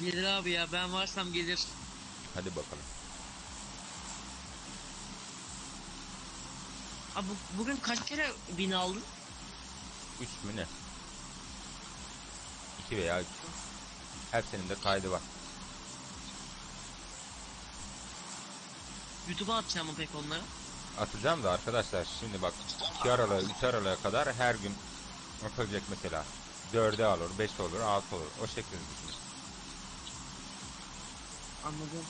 Gelir abi ya ben varsam gelir. Hadi bakalım. Abi bu- bugün kaç kere bin aldın? 3 mü ne? 2 veya 3. Hepsinin de kaydı var. YouTube'a atacağım mı pek onları? Atacağım da arkadaşlar şimdi bak 2 aralığa 3 aralığa kadar her gün atılacak mesela. 4'e alır, 5 olur, 6 olur. O şekilde düşünün. Anladım.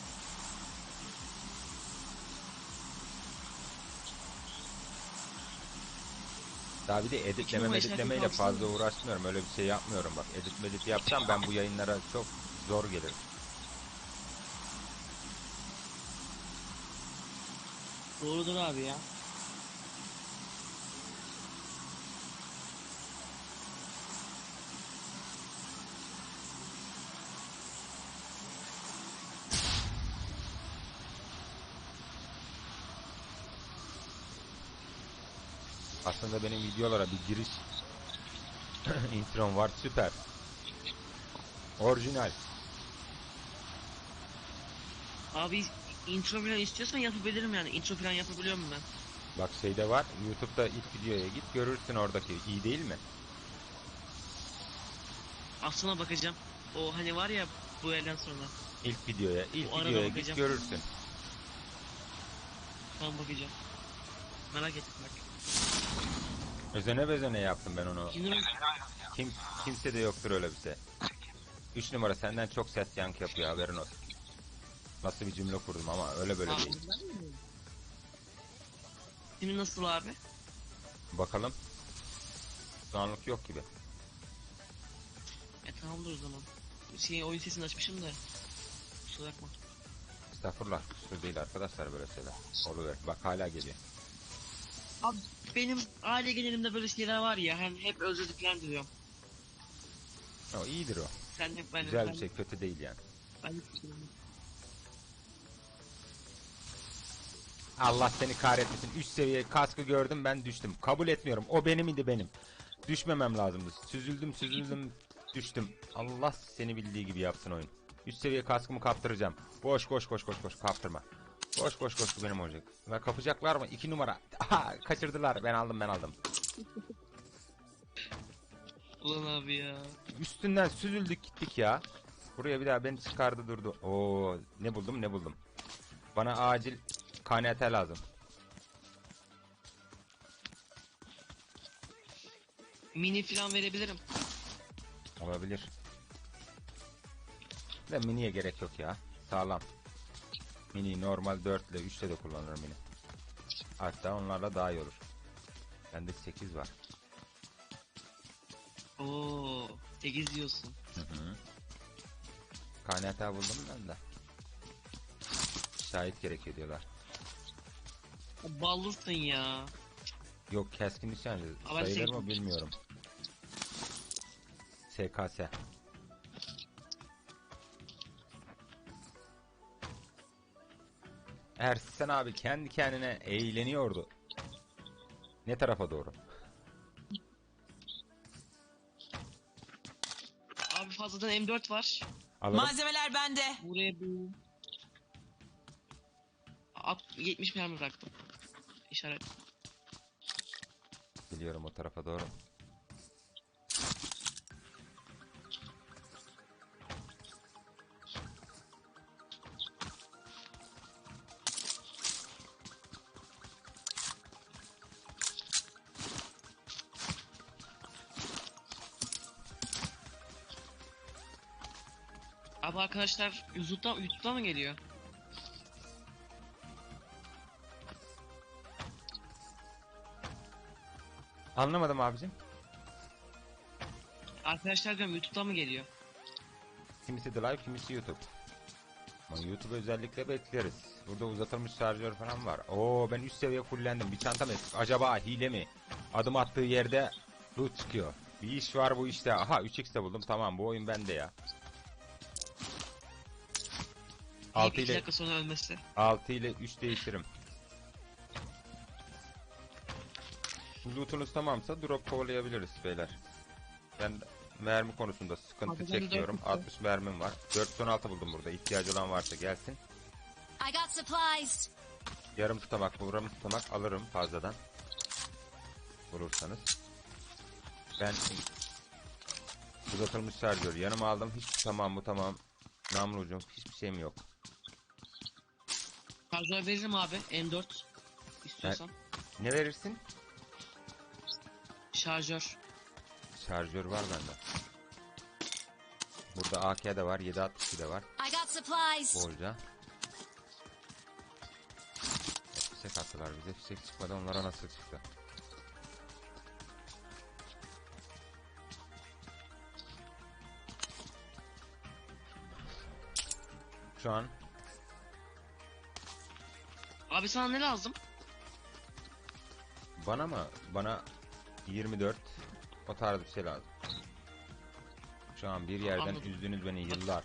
Daha bir de editleme editlemeyle fazla uğraşmıyorum. Öyle bir şey yapmıyorum bak. Edit medit yapsam ben bu yayınlara çok zor gelirim. Doğrudur abi ya. Aslında benim videolara bir giriş introm var süper. Orijinal. Abi intro falan istiyorsan yapabilirim yani. Intro falan yapabiliyor muyum ben? Bak şeyde var. YouTube'da ilk videoya git görürsün oradaki. iyi değil mi? Aslına bakacağım. O hani var ya bu elden sonra. İlk videoya, ilk O videoya git görürsün. Tamam bakacağım. Merak ettim bak. Özene bezene yaptım ben onu. Kim kimse de yoktur öyle bir şey. 3 numara senden çok ses yankı yapıyor haberin olsun. Nasıl bir cümle kurdum ama öyle böyle değil. Şimdi nasıl abi? Bakalım. Şu anlık yok gibi. E tamamdır o zaman. Şey oyun sesini açmışım da. Kusura bakma. Estağfurullah. Kusur değil arkadaşlar böyle şeyler. Oluver. Bak hala geliyor. Abi benim aile genelimde böyle şeyler var ya hani hep özür diyorum. O iyidir o. Sen de ben Güzel ben, bir şey kötü değil yani. Ben, Allah seni kahretmesin. Üst seviye kaskı gördüm ben düştüm. Kabul etmiyorum. O benim idi benim. Düşmemem lazımdı. Süzüldüm süzüldüm düştüm. Allah seni bildiği gibi yapsın oyun. Üst seviye kaskımı kaptıracağım. Boş koş koş koş koş kaptırma. Koş koş koş bu benim olacak. Ve kapacaklar mı? İki numara. Aha, kaçırdılar. Ben aldım ben aldım. Ulan abi ya. Üstünden süzüldük gittik ya. Buraya bir daha beni çıkardı durdu. Oo ne buldum ne buldum. Bana acil KNT lazım. Mini falan verebilirim. Olabilir. De miniye gerek yok ya. Sağlam. Mini normal 4 ile 3 ile de kullanırım mini. Hatta onlarla daha iyi olur. Bende 8 var. Oo, 8 diyorsun. Hı hı. KNT buldum ben de. Şahit gerekiyor diyorlar. Ballısın ya. Yok keskin nişancı. Ama Sayılır mı bilmiyorum. SKS. Ersen abi kendi kendine eğleniyordu. Ne tarafa doğru? Abi fazladan M4 var. Alırım. Malzemeler bende. Buraya bir... At, 70 mermi bıraktım. İşaret. Biliyorum o tarafa doğru. Abi arkadaşlar YouTube'dan, YouTube'dan mı geliyor? Anlamadım abicim. Arkadaşlar diyorum YouTube'dan mı geliyor? Kimisi The Live, kimisi YouTube. Ama YouTube özellikle bekleriz. Burada uzatılmış şarjör falan var. Oo ben üst seviye fullendim. Bir çantam eksik. Acaba hile mi? Adım attığı yerde loot çıkıyor. Bir iş var bu işte. Aha 3x de buldum. Tamam bu oyun bende ya. İyi 6 bir iki ile dakika sonra ölmesi. 6 ile 3 değiştirim. Lootunuz tamamsa drop kovalayabiliriz beyler. Ben mermi konusunda sıkıntı Abi benim çekiyorum. dört 60 mermim var. 416 buldum burada. İhtiyacı olan varsa gelsin. I got supplies. Yarım tutamak, buram tutamak alırım fazladan. Bulursanız. Ben uzatılmış şarjör yanıma aldım. Hiç tamam bu tamam. Namlu ucum hiçbir şeyim yok. Şarjör veririm abi. M4. İstiyorsan. Ne verirsin? Şarjör. Şarjör var bende. Burada AK de var, 762 de var. I got supplies. Bolca. Fişek attılar bize. Fişek çıkmadı onlara nasıl çıktı? Şu an Abi sana ne lazım? bana mı? Bana 24 o tarz bir şey lazım. Şu an bir yerden Anladım. üzdünüz beni yıllar.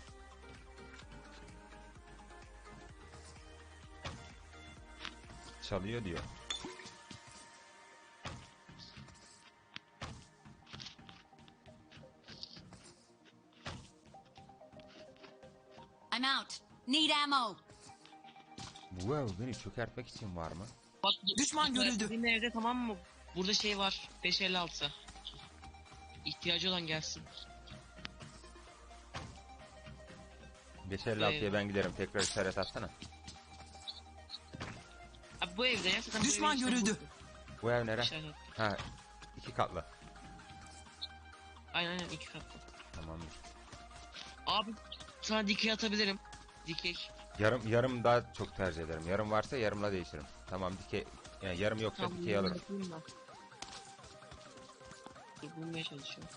Çalıyor diyor. I'm out. Need ammo. Wow beni çökertmek için var mı? Bak, Düşman görüldü. Benim evde tamam mı? Burada şey var. 556. İhtiyacı olan gelsin. 556'ya Eyvah. ben giderim tekrar işaret atsana. Abi bu evde ya. Zaten bu Düşman evin içinde görüldü. Bu ev nere? bu işaret. Ha iki katlı. Aynen aynen iki katlı. Tamamdır. Abi sana dikey atabilirim. Dikey. Yarım yarım daha çok tercih ederim. Yarım varsa yarımla değişirim. Tamam dikey yani yarım yoksa Tamam, dikey alırım. ben. Dur bulmaya çalışıyorum.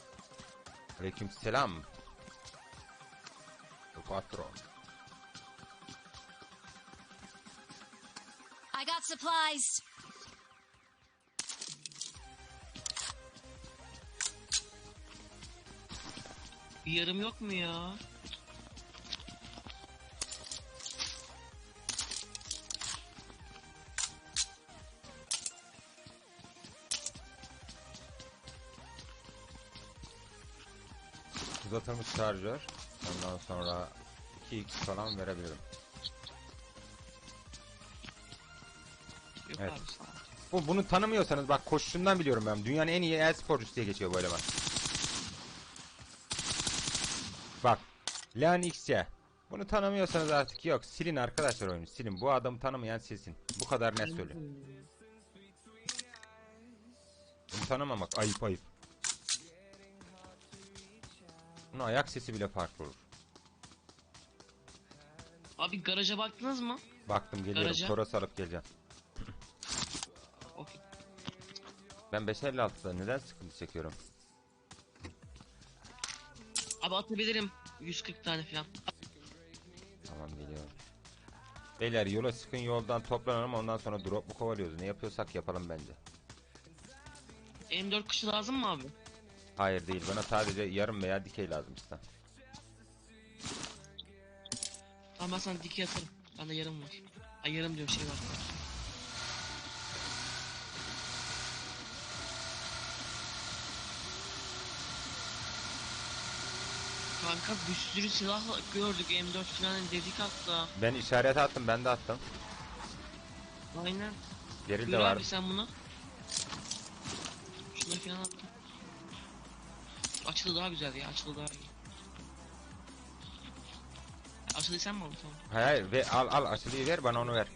Aleyküm selam. Patron. I got supplies. Bir yarım yok mu ya? Uzatılmış şarjör. Ondan sonra 2x falan verebilirim. Yok Evet. abi. Bu bunu tanımıyorsanız bak koşuşundan biliyorum ben. Dünyanın en iyi e-sporcusu diye geçiyor bu eleman. Bak. Lan XC. Bunu tanımıyorsanız artık yok. Silin arkadaşlar oyunu. Silin. Bu adamı tanımayan silsin. Bu kadar net söylüyorum. Bunu tanımamak ayıp ayıp. Bunun ayak sesi bile farklı olur. Abi garaja baktınız mı? Baktım geliyorum. Garaja. Toros alıp geleceğim. Okey. Ben 556'da neden sıkıntı çekiyorum? Abi atabilirim. 140 tane falan. Tamam geliyorum. Beyler yola çıkın yoldan toplanalım ondan sonra drop mu kovalıyoruz? Ne yapıyorsak yapalım bence. M4 kışı lazım mı abi? Hayır değil bana sadece yarım veya dikey lazım işte. Tamam ben sana dikey atarım. Bende yarım var. Ay yarım diyorum şey var. Kanka bir sürü silah gördük M4 falan dedik hatta. Ben işaret attım ben de attım. Aynen. Geril de var. abi sen bunu. Şuna falan attım. Açılı daha güzel ya açılı daha iyi. Açılıyı sen mi aldın tamam. Hayır hayır ve al al açılıyı ver bana onu ver.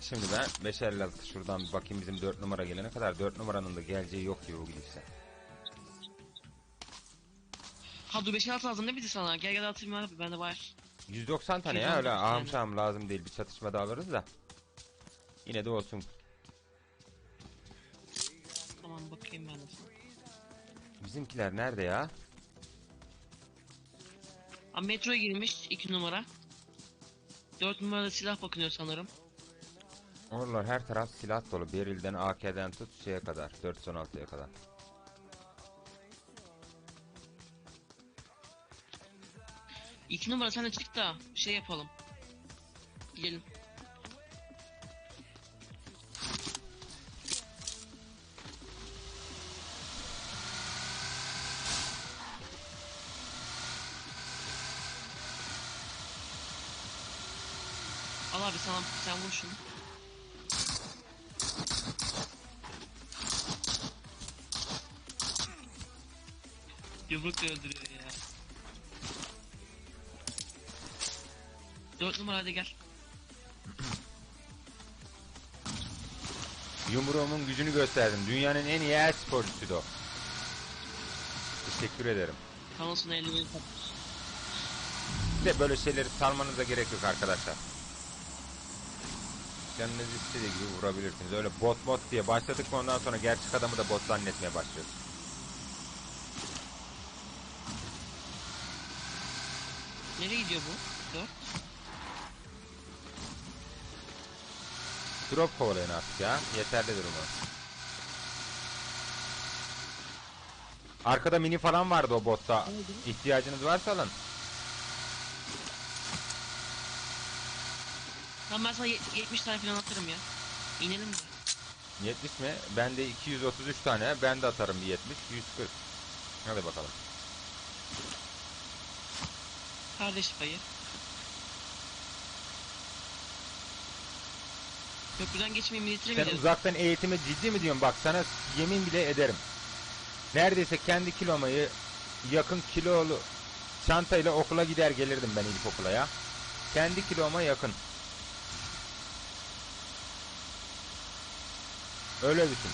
Şimdi ben 556 şuradan bir bakayım bizim 4 numara gelene kadar 4 numaranın da geleceği yok gibi bu gidişle. Ha dur 5 altı lazım ne bildi sana? Gel gel atayım abi bende var. 190 tane ya 190 öyle ahım şahım lazım değil bir çatışmada alırız da. Yine de olsun. Tamam bakayım ben. Bizimkiler nerede ya? Ha metroya girmiş 2 numara. 4 numarada silah bakınıyor sanırım. Oralar her taraf silah dolu. Beril'den AK'den tut şeye kadar. 416'ya kadar. İki numara sen de çık da şey yapalım. Gidelim. Sen vur şunu. Yumrukla öldürüyor ya. Dört numara hadi gel. Yumruğumun gücünü gösterdim. Dünyanın en iyi e-sporcusuydu o. Teşekkür ederim. Thanos'un elini tap. De böyle şeyleri salmanıza gerek yok arkadaşlar. Canınız istediği gibi vurabilirsiniz. Öyle bot bot diye başladık mı ondan sonra gerçek adamı da bot zannetmeye başlıyoruz. Nereye gidiyor bu? Dört. Drop kovalayın artık ya. Yeterlidir umarım. Arkada mini falan vardı o botta. İhtiyacınız varsa alın. Tamam ben sana ye- 70 tane falan atarım ya. İnelim de. 70 mi? Bende 233 tane. Ben de atarım bir 70. 140. Hadi bakalım. Kardeş payı. Köprüden geçmeyi militire mi Sen diyorsun? uzaktan eğitime ciddi mi diyorsun? Bak sana yemin bile ederim. Neredeyse kendi kilomayı yakın kilolu çantayla okula gider gelirdim ben ilkokula ya. Kendi kiloma yakın. Öyle düşün.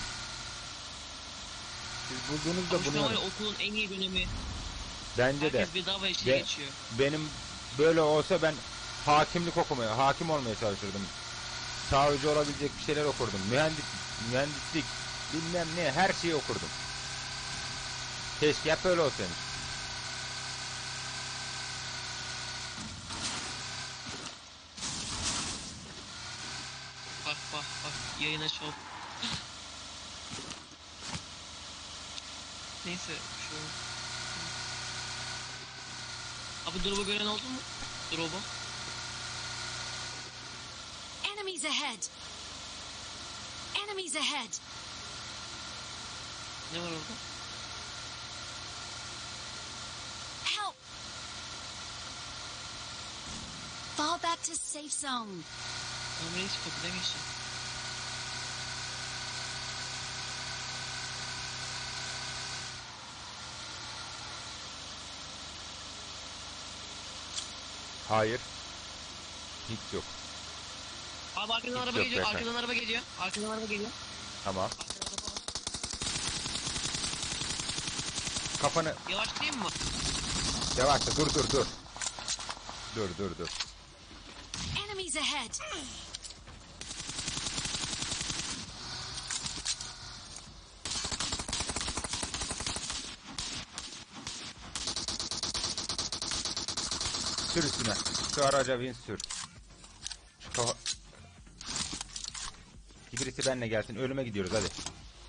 Siz bulduğunuzda Ama şu bunu an var ya yapın. okulun en iyi dönemi. Bence de. Herkes bedava işe Ve- geçiyor. Benim böyle olsa ben hakimlik okumaya, hakim olmaya çalışırdım. Savcı olabilecek bir şeyler okurdum. Mühendis, mühendislik, bilmem ne her şeyi okurdum. Keşke hep öyle olsaymış. Bak bak bak yayına şov. Neyse şu Abi drop'u gören oldu mu? Drop'u. Enemies ahead. Enemies ahead. Ne var orada? Help. Fall back to safe zone. Tamam reis kapıdan geçti. Hayır. Hiç yok. Abi arkadan Hiç araba yok geliyor, zaten. arkadan araba geliyor. Arkadan araba geliyor. Tamam. Kafanı Yavaşlayayım mı? yavaşça dur dur dur. Dur dur dur. Enemies ahead. Sür üstüne. Şu araca bin sür. Şu kafa... Birisi benimle gelsin. Ölüme gidiyoruz hadi.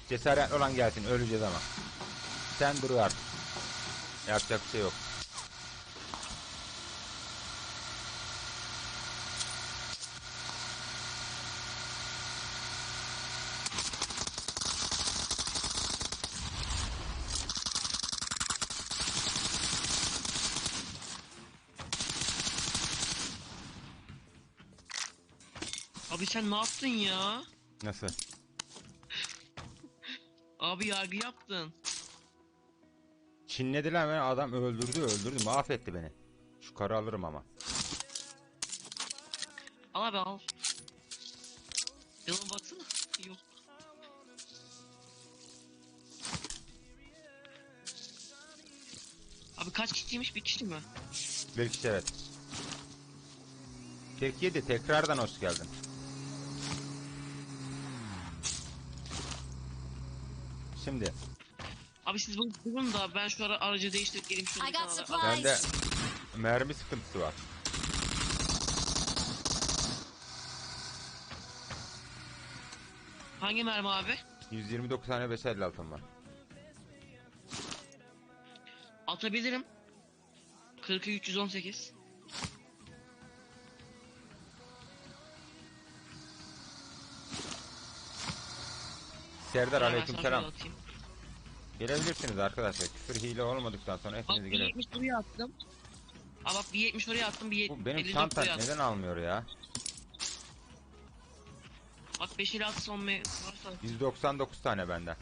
Cesaretli olan gelsin. Öleceğiz ama. Sen dur artık. Yapacak bir şey yok. Abi sen ne yaptın ya? Nasıl? Abi yargı yaptın. Çinlediler beni. Adam öldürdü öldürdü. Mahvetti beni. Şu karı alırım ama. Al abi al. Yanıma baksana. Yok. Abi kaç kişiymiş? Bir kişi mi? Bir kişi evet. Türkiye'de tekrardan hoş geldin. Şimdi Abi siz bunu bulun da ben şu ara aracı değiştirip geleyim şunu I got supplies. bende mermi sıkıntısı var. Hangi mermi abi? 129 tane 556 var. Atabilirim. 40'ı 318. Serdar Ben aleykümselam. sana şöyle atayım. Gelebilirsiniz arkadaşlar. Küfür hile olmadıktan sonra Bak hepiniz bir gelebilirsiniz. 70 buraya attım. Aa bak bir 70 oraya attım bir Bu 50 benim 54 çantam attım. neden almıyor ya? Bak 5 ile 6 son me varsa 199 tane benden.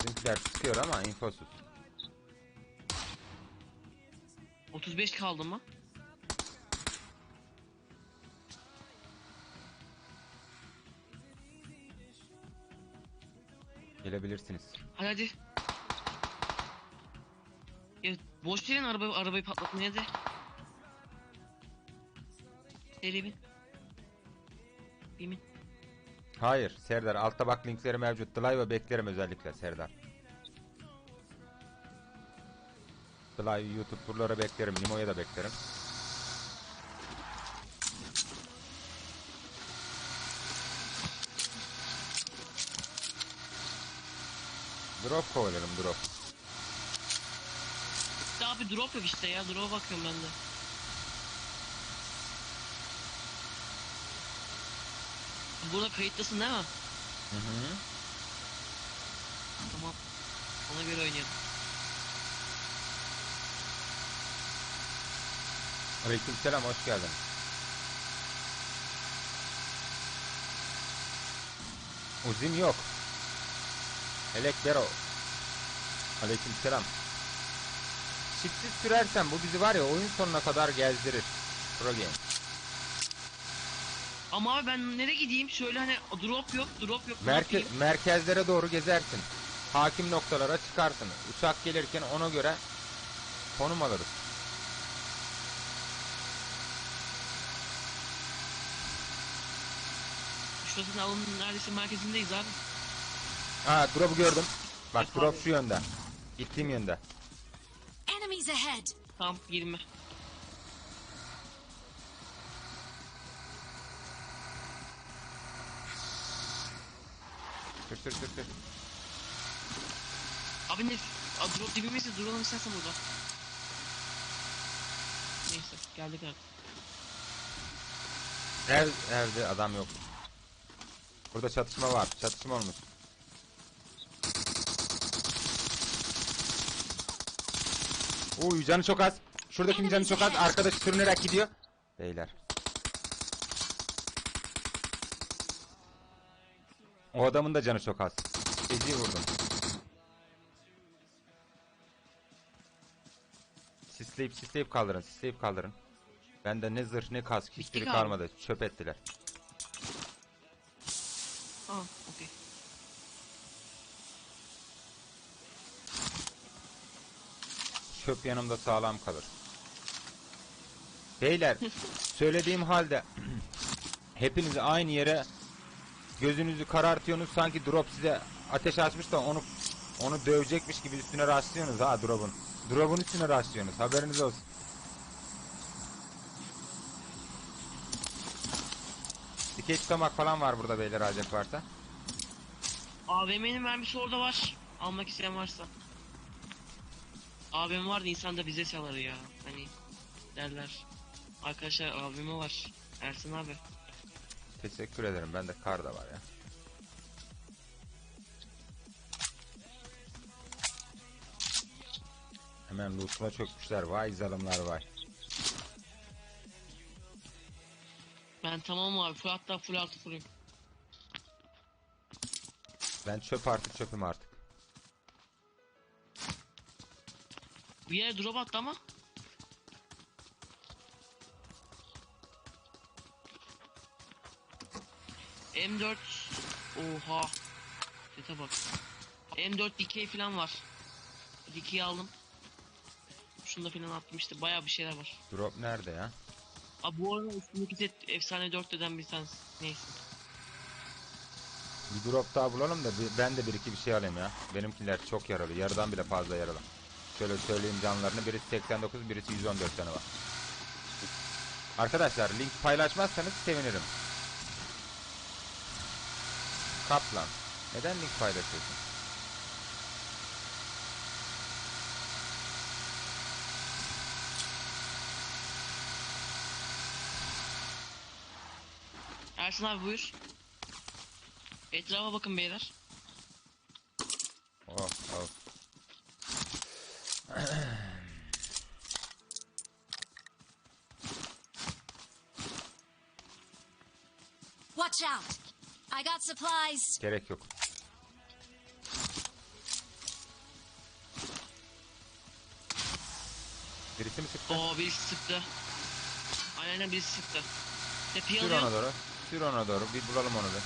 Bizimkiler sıkıyor ama infosuz. 35 kaldı mı? Gelebilirsiniz. Hadi hadi. Ya boş verin araba, arabayı patlatmaya de. Seri bin. Bimin. Hayır Serdar altta bak linkleri mevcut. Drive'ı beklerim özellikle Serdar. Drive YouTube turları beklerim. Nimo'ya da beklerim. Drop kovalarım drop. Bir drop yok işte ya. Drop'a bakıyorum ben de. Burada kayıttasın değil mi? Hı hı. Tamam. Ona göre oynayalım. Aleykümselam hoş geldin. Uzim yok. Elek Bero. Aleykümselam. Çiftsiz sürersen bu bizi var ya oyun sonuna kadar gezdirir. Pro game. Ama abi ben nereye gideyim? Şöyle hani drop yok, drop yok. Merke yapayım? merkezlere doğru gezersin. Hakim noktalara çıkarsın. Uçak gelirken ona göre konum alırız. Şurasının alın neredeyse merkezindeyiz abi. Ha drop'u gördüm. Bak drop abi. şu yönde. Gittiğim yönde. Enemies ahead. Tamam 20. Sür sür sür sür. Abi ne? A, drop dibimizde duralım istersen burada. Neyse geldik artık. Ev, evde adam yok. Burada çatışma var. Çatışma olmuş. Uy canı çok az. Şuradakinin canı çok az. Arkadaş sürünerek gidiyor. Beyler. O adamın da canı çok az. Feci vurdum. Sisleyip sisleyip kaldırın. Sisleyip kaldırın. Bende ne zırh ne kask hiçbiri kalmadı. Çöp ettiler. Tamam okey. Çöp yanımda sağlam kalır. Beyler söylediğim halde hepinizi aynı yere gözünüzü karartıyorsunuz sanki drop size ateş açmış da onu onu dövecekmiş gibi üstüne rastlıyorsunuz ha drop'un. Drop'un üstüne rastlıyorsunuz haberiniz olsun. Dikey tutamak falan var burada beyler alacak varsa. AVM'nin mermisi orada var. Almak isteyen varsa. AVM var da insan da bize çalar ya. Hani derler. Arkadaşlar AVM var. Ersin abi. Teşekkür ederim. Bende kar da var ya. Hemen loot'uma çökmüşler. Vay zalimler vay. Ben tamam abi. Full hatta full artı fullüm. Ben çöp artık çöpüm artık. Bir yere drop attı ama. M4 Oha Sete bak M4 dikey falan var Dikey aldım Şunda falan attım işte baya bir şeyler var Drop nerede ya? Abi bu arada üstündeki set efsane 4 deden bir tanesi Neyse Bir drop daha bulalım da ben de bir iki bir şey alayım ya. Benimkiler çok yaralı. Yarıdan bile fazla yaralı. Şöyle söyleyeyim canlarını. Birisi 89, birisi 114 canı var. Arkadaşlar link paylaşmazsanız sevinirim. Kaplan. Neden link paylaşıyorsun? Hasan abi buyur. Etrafa bakın beyler. Oh, oh. Watch out. I got supplies. Gerek yok. Birisi mi sıktı? Oo birisi sıktı. Aynen birisi sıktı. Tepeyi Sür alıyorum. doğru. Sür ona doğru. Bir bulalım onu da.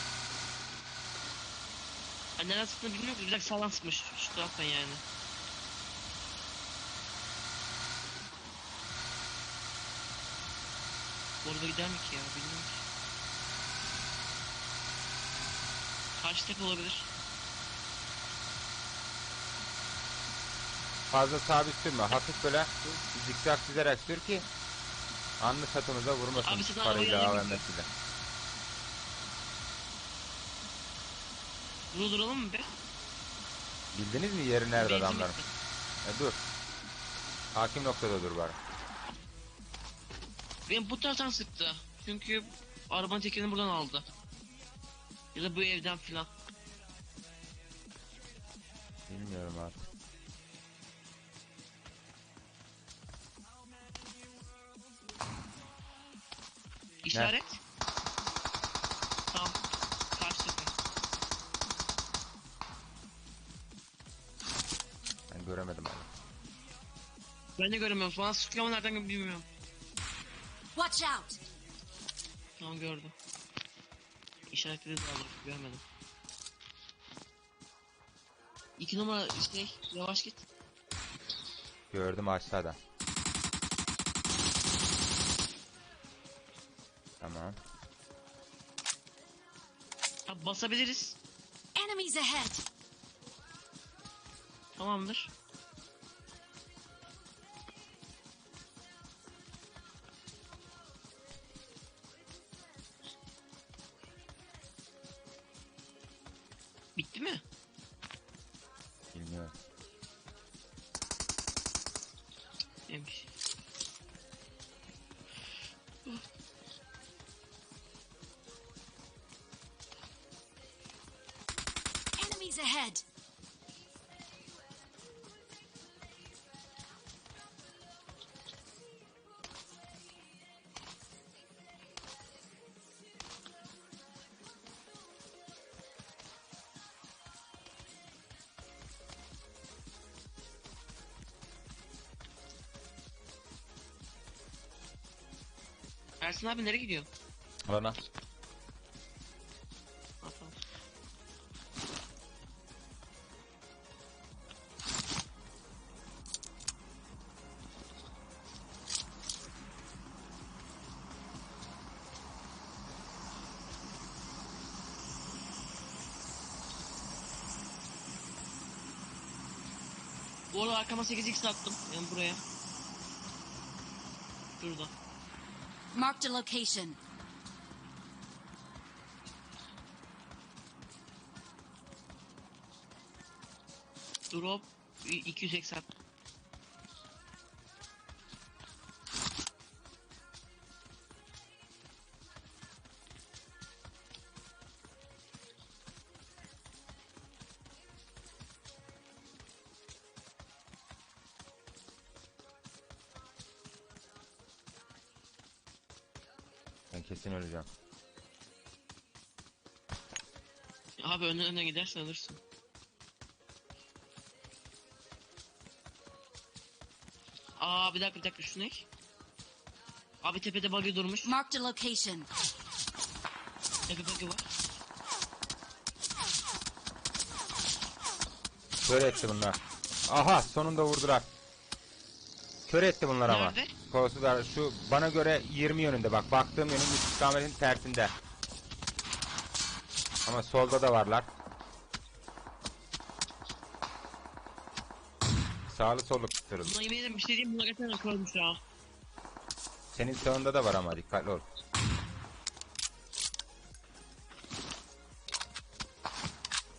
Ha, nereden sıktığını bilmiyorum dakika sağdan sıkmış. Şu, taraftan yani. Orada gider mi ki ya? Bilmiyorum ki. Karşı tepe olabilir. Fazla sabit sürme. Hafif böyle zikzak çizerek sür ki anlı satımıza vurmasın Abi parayla. AVM'siyle. Burada duralım mı be? Bildiniz mi yeri nerede Benzin adamların? bitti. E, dur. Hakim noktada dur bari. Benim bu taraftan sıktı. Çünkü arabanın tekerini buradan aldı. Ya da bu evden filan. Bilmiyorum artık. İşaret. Göremedim abi. Ben de göremiyorum. Bana sıkıyor ama nereden bilmiyorum. Watch out! Tamam gördüm. İşaretledi daha doğrusu görmedim. İki numara şey yavaş git. Gördüm aşağıda. Tamam. Ha, basabiliriz. Enemies ahead! Tamamdır. Ersin abi nereye gidiyor? Bana. Bu arada arkama 8x attım. Yani buraya. Şurada. Marked a location. Drop i- 280. Abi önden önden gidersen alırsın. Aa bir dakika bir dakika şu ne? Abi tepede buggy durmuş. Marked a location. Tepe buggy var. Kör etti bunlar. Aha sonunda vurdular. Kör etti bunlar ama. Nerede? Kolsuzlar şu bana göre 20 yönünde bak. Baktığım yönün istikametin tersinde. Ama solda da varlar. Sağlı sollu tutuyoruz. Buna yemin ederim bir şey diyeyim buna gerçekten koymuş ya. Senin sağında da var ama dikkatli ol.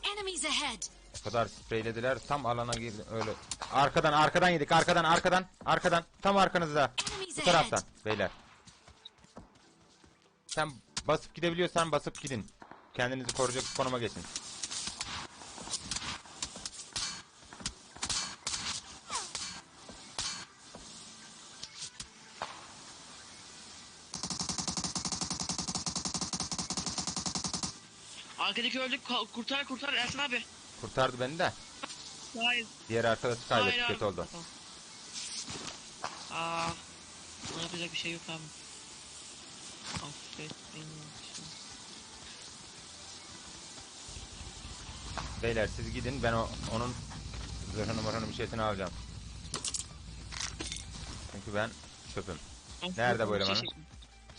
Enemies ahead! O kadar spreylediler tam alana girdi öyle. Arkadan arkadan yedik arkadan arkadan arkadan tam arkanızda. Enemies Bu ahead! taraftan beyler. Sen basıp gidebiliyorsan basıp gidin. Kendinizi koruyacak bir konuma geçin. Arkadaki öldük. Kurtar kurtar Ersin abi. Kurtardı beni de. Hayır. Diğer arkadaşı kaybettik Hayır kötü oldu. Aa, yapacak bir şey yok abi. Affet beni. Beyler siz gidin ben o, onun zırhını mırhını bir şeysini alacağım. Çünkü ben çöpüm. Nerede bu şey elemanı?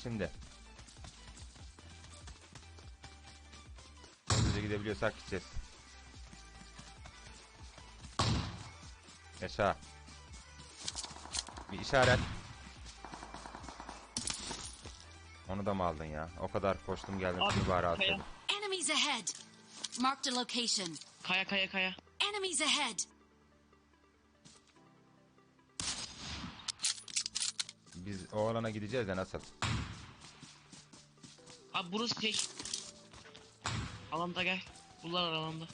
Şimdi. Hızlıca gidebiliyorsak gideceğiz. Yaşa. Bir işaret. Onu da mı aldın ya? O kadar koştum geldim Abi, bari atladım. Enemies ahead. Marked a location. Kaya kaya kaya. Enemies ahead. Biz o alana gideceğiz de nasıl? Abi burası tek. Alanda gel. Bunlar alanda.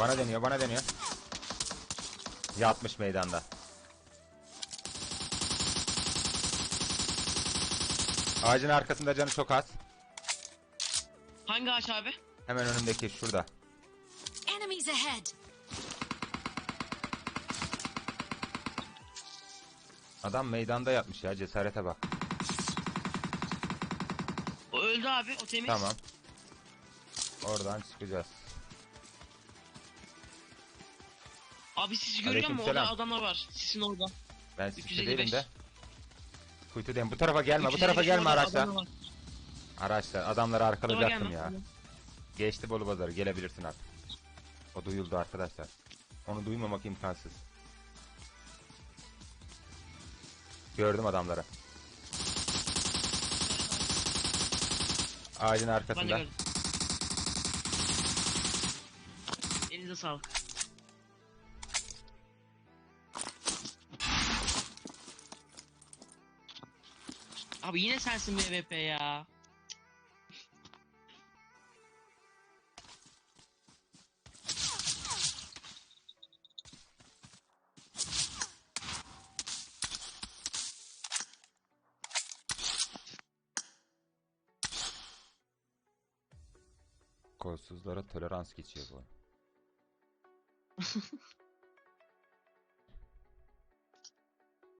Bana deniyor, bana deniyor. Yatmış meydanda. Ağacın arkasında canı çok az. Hangi ağaç abi? Hemen önümdeki şurada. Enemies ahead. Adam meydanda yatmış ya cesarete bak. O öldü abi. O temiz. Tamam. Oradan çıkacağız. Abi sizi görüyor musun? Orada Aleykümselam. adamlar var. Sisin orada. Ben 355. değilim de. Kuytudayım. Bu tarafa gelme, bu 355 tarafa gelme orada araçlar. adamlar var. Araçlar, adamları arkalayacaktım ya. Geçti Bolu Pazarı, gelebilirsin artık. O duyuldu arkadaşlar. Onu duymamak imkansız. Gördüm adamları. Ağacın arkasında. Elinize sağlık. Abi yine sensin MVP ya. Kolsuzlara tolerans geçiyor bu.